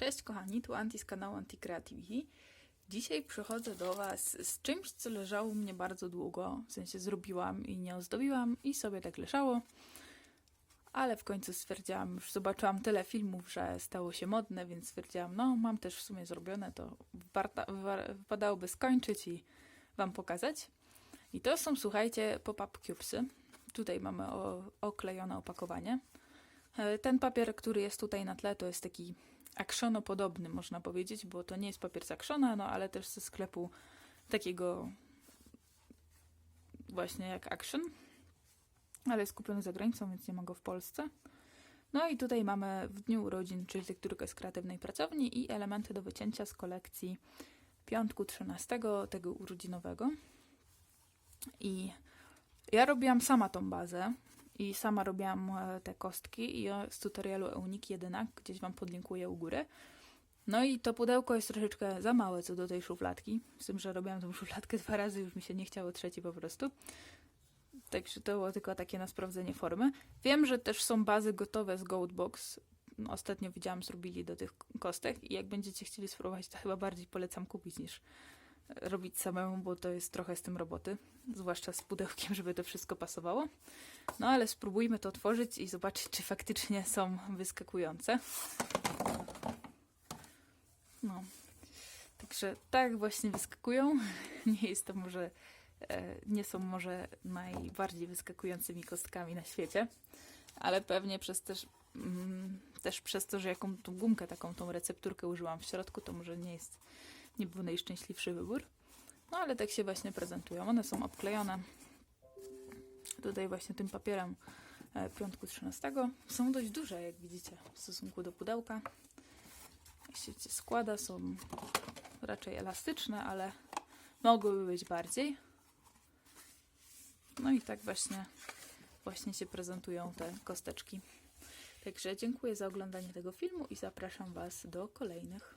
Cześć kochani, tu Anti z kanału Anti-Creativity. Dzisiaj przychodzę do Was z czymś, co leżało u mnie bardzo długo. W sensie zrobiłam i nie ozdobiłam i sobie tak leżało. Ale w końcu stwierdziłam, już zobaczyłam tyle filmów, że stało się modne, więc stwierdziłam, no mam też w sumie zrobione, to wypadałoby skończyć i Wam pokazać. I to są, słuchajcie, pop-up cubesy. Tutaj mamy oklejone opakowanie. E, Ten papier, który jest tutaj na tle, to jest taki akrzonopodobny, można powiedzieć, bo to nie jest papier z akrzona, no ale też ze sklepu takiego właśnie jak Action, ale jest kupiony za granicą, więc nie ma go w Polsce. No i tutaj mamy w dniu urodzin, czyli tekturkę z kreatywnej pracowni i elementy do wycięcia z kolekcji piątku 13, tego urodzinowego. I ja robiłam sama tą bazę i sama robiłam e, te kostki i z tutorialu Eunik 1 gdzieś Wam podlinkuję u góry. No i to pudełko jest troszeczkę za małe co do tej szufladki, z tym, że robiłam tą szufladkę dwa razy, już mi się nie chciało trzeci po prostu. Także to było tylko takie na sprawdzenie formy. Wiem, że też są bazy gotowe z Goldbox. Ostatnio widziałam, zrobili do tych kostek i jak będziecie chcieli spróbować, to chyba bardziej polecam kupić niż robić samemu, bo to jest trochę z tym roboty, zwłaszcza z pudełkiem, żeby to wszystko pasowało. No ale spróbujmy to otworzyć i zobaczyć, czy faktycznie są wyskakujące. No. Także tak właśnie wyskakują. Nie jest to może, e, nie są może najbardziej wyskakującymi kostkami na świecie, ale pewnie przez też, mm, też przez to, że jaką tą gumkę, taką tą recepturkę użyłam w środku, to może nie jest, nie był najszczęśliwszy wybór. No ale tak się właśnie prezentują. One są obklejone tutaj właśnie tym papierem e, piątku 13. Są dość duże, jak widzicie, w stosunku do pudełka. Jak się składa, są raczej elastyczne, ale mogłyby być bardziej. No i tak właśnie, właśnie się prezentują te kosteczki. Także dziękuję za oglądanie tego filmu i zapraszam Was do kolejnych.